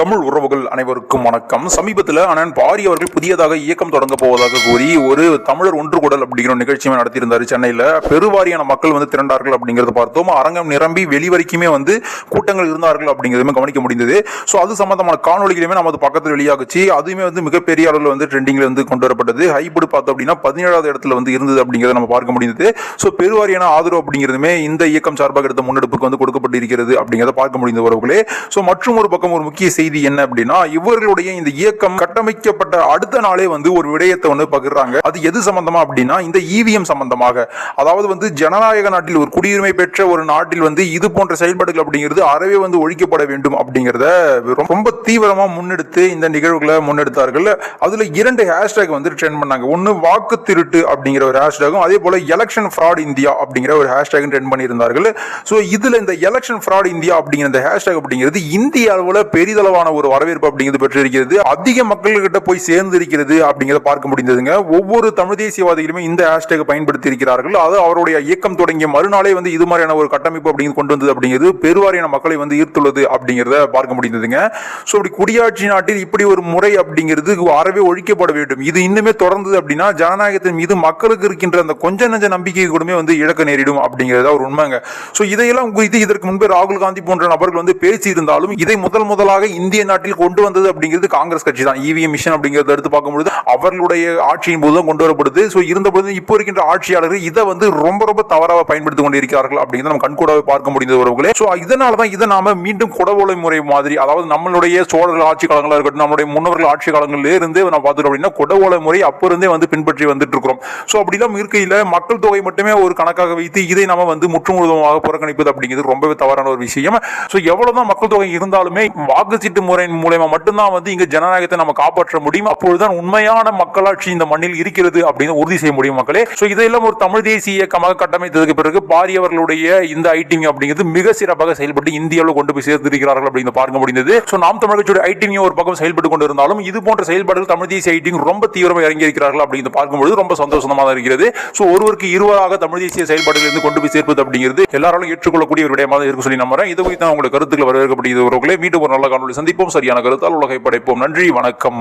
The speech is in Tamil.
தமிழ் உறவுகள் அனைவருக்கும் வணக்கம். சமீபத்தில் அண்ணன் பாரி அவர்கள் புதியதாக இயக்கம் தொடங்க போவதாக கூறி ஒரு தமிழர் ஒன்று கூடல் அப்படிங்கிற ஒரு நிகழ்ச்சியை நடத்தியிருந்தார் சென்னையில். பெருவாரியான மக்கள் வந்து திரண்டார்கள் அப்படிங்கிறத பார்த்தோம். அரங்கம் நிரம்பி வெளிவரைக்குமே வந்து கூட்டங்கள் இருந்தார்கள் அப்படிங்கிறதுமே கவனிக்க முடிந்தது. ஸோ அது சம்பந்தமான காணொலிகளுமே நமது பக்கத்தில் வெளியாகுச்சு. அதுவுமே வந்து மிகப்பெரிய அளவில் வந்து ட்ரெண்டிங்கில் வந்து கொண்டு வரப்பட்டது. ஹைபிடு பார்த்தோம் அப்படின்னா பதினேழாவது இடத்துல வந்து இருந்தது அப்படிங்கிறத நம்ம பார்க்க முடிந்தது. ஸோ பெருவாரியான ஆதரவு அப்படிங்கிறதுமே இந்த இயக்கம் சார்பாக எடுத்த முன்னெடுப்புக்கு வந்து கொடுக்கப்பட்டு இருக்கிறது அப்படிங்கிறத பார்க்க முடிந்த உறவுகளே. ஸோ மற்றும் ஒரு பக்கம் ஒரு முக்கிய செய்தி என்ன அப்படின்னா இவர்களுடைய இந்த இயக்கம் கட்டமைக்கப்பட்ட அடுத்த நாளே வந்து ஒரு விடயத்தை வந்து பகிர்றாங்க. அது எது சம்பந்தமா அப்படின்னா இந்த இவிஎம் சம்பந்தமாக. அதாவது வந்து ஜனநாயக நாட்டில் ஒரு குடியுரிமை பெற்ற ஒரு நாட்டில் வந்து இது போன்ற செயல்பாடுகள் அப்படிங்கிறது அறவே வந்து ஒழிக்கப்பட வேண்டும் அப்படிங்கிறத ரொம்ப தீவிரமா முன்னெடுத்து இந்த நிகழ்வுகளை முன்னெடுத்தார்கள். அதுல இரண்டு ஹேஷ்டேக் வந்து ட்ரெண்ட் பண்ணாங்க. ஒன்னு வாக்கு திருட்டு அப்படிங்கிற ஒரு ஹேஷ்டேகும் அதே போல எலெக்ஷன் ஃப்ராட் இந்தியா அப்படிங்கிற ஒரு ஹேஷ்டேக் ட்ரெண்ட் பண்ணியிருந்தார்கள். ஸோ இதுல இந்த எலெக்ஷன் ஃப்ராட் இந்தியா அப்படிங்கிற இந்த ஹேஷ்டேக் அப்படிங்கிறது இந்திய அளவுல அவ்வளவான ஒரு வரவேற்பு அப்படிங்கிறது பெற்றிருக்கிறது? அதிக மக்கள்கிட்ட போய் சேர்ந்து இருக்கிறது அப்படிங்கிறத பார்க்க முடிந்ததுங்க. ஒவ்வொரு தமிழ் தேசியவாதிகளுமே இந்த ஹேஷ்டேக் பயன்படுத்தி இருக்கிறார்கள் அது அவருடைய இயக்கம் தொடங்கிய மறுநாளே வந்து இது மாதிரியான ஒரு கட்டமைப்பு அப்படிங்கிறது கொண்டு வந்தது அப்படிங்கிறது பெருவாரியான மக்களை வந்து ஈர்த்துள்ளது அப்படிங்கிறத பார்க்க முடிந்ததுங்க. ஸோ இப்படி குடியாட்சி நாட்டில் இப்படி ஒரு முறை அப்படிங்கிறது அறவே ஒழிக்கப்பட வேண்டும். இது இன்னுமே தொடர்ந்தது அப்படின்னா ஜனநாயகத்தின் மீது மக்களுக்கு இருக்கின்ற அந்த கொஞ்ச நஞ்ச நம்பிக்கை கூடமே வந்து இழக்க நேரிடும் அப்படிங்கிறத ஒரு உண்மைங்க. ஸோ இதையெல்லாம் குறித்து இதற்கு முன்பே ராகுல் காந்தி போன்ற நபர்கள் வந்து பேசி இருந்தாலும் இதை முதல் முதலாக இந்திய நாட்டில் கொண்டு வந்தது அப்படிங்கிறது காங்கிரஸ் கட்சி தான். இவிஎம் மிஷன் அப்படிங்கிறத எடுத்து பார்க்கும்போது அவர்களுடைய ஆட்சியின் போது தான் கொண்டு வரப்படுது. ஸோ இருந்த பொழுது இப்போ இருக்கின்ற ஆட்சியாளர்கள் இதை வந்து ரொம்ப ரொம்ப தவறாக பயன்படுத்தி கொண்டு இருக்கிறார்கள் அப்படிங்கிறத நம்ம கண்கூடாக பார்க்க முடிந்தது உறவுகளே. ஸோ இதனால தான் இதை நாம மீண்டும் குடவோலை முறை மாதிரி அதாவது நம்மளுடைய சோழர்கள் ஆட்சி காலங்களாக இருக்கட்டும் நம்மளுடைய முன்னோர்கள் ஆட்சி காலங்களிலே இருந்தே நம்ம பார்த்துட்டோம் அப்படின்னா குடவோலை முறை அப்போ இருந்தே வந்து பின்பற்றி வந்துட்டு இருக்கிறோம். ஸோ அப்படிலாம் இருக்கையில் மக்கள் தொகை மட்டுமே ஒரு கணக்காக வைத்து இதை நம்ம வந்து முற்றுமுழுதமாக புறக்கணிப்பது அப்படிங்கிறது ரொம்பவே தவறான ஒரு விஷயம். ஸோ எவ்வளவுதான் மக்கள் தொகை இருந்தாலுமே வாக்குச்சீட்டு முறையின் மூலயமா மட்டும்தான் வந்து இங்க ஜனநாயகத்தை நம்ம காப்பாற்ற முடியும். அப்பொழுதுதான் உண்மையான மக்களாட்சி இந்த மண்ணில் இருக்கிறது அப்படின்னு உறுதி செய்ய முடியும் மக்களே. ஸோ ஒரு தமிழ் தேசிய இயக்கமாக கட்டமைத்ததுக்கு பிறகு பாரியவர்களுடைய இந்த ஐடிவி அப்படிங்கிறது மிக சிறப்பாக செயல்பட்டு இந்தியாவில் கொண்டு போய் சேர்த்திருக்கிறார்கள் அப்படின்னு பார்க்க முடிந்தது. ஸோ நாம் தமிழகத்துடைய ஐடிவி ஒரு பக்கம் செயல்பட்டு கொண்டு இருந்தாலும் இது போன்ற செயல்பாடுகள் தமிழ் தேசிய ஐடிவி ரொம்ப தீவிரமாக இறங்கி இருக்கிறார்கள் அப்படின்னு பார்க்கும்போது ரொம்ப சந்தோஷமாக இருக்கிறது. ஸோ ஒருவருக்கு இருவராக தமிழ் தேசிய செயல்பாடுகள் இருந்து கொண்டு போய் சேர்ப்பது அப்படிங்கிறது எல்லாராலும் ஏற்றுக்கொள்ளக்கூடிய ஒரு விடயமாக இருக்கு சொல்லி நம்புறேன். இது குறித்து உங்களுக்கு கருத்துக்கள் வரவேற்கப்படுகிறது மீண்டும் ஒரு நல்ல காணொலி சந்திப்போம். சரியான கருத்தால் உலகை படைப்போம். நன்றி வணக்கம்.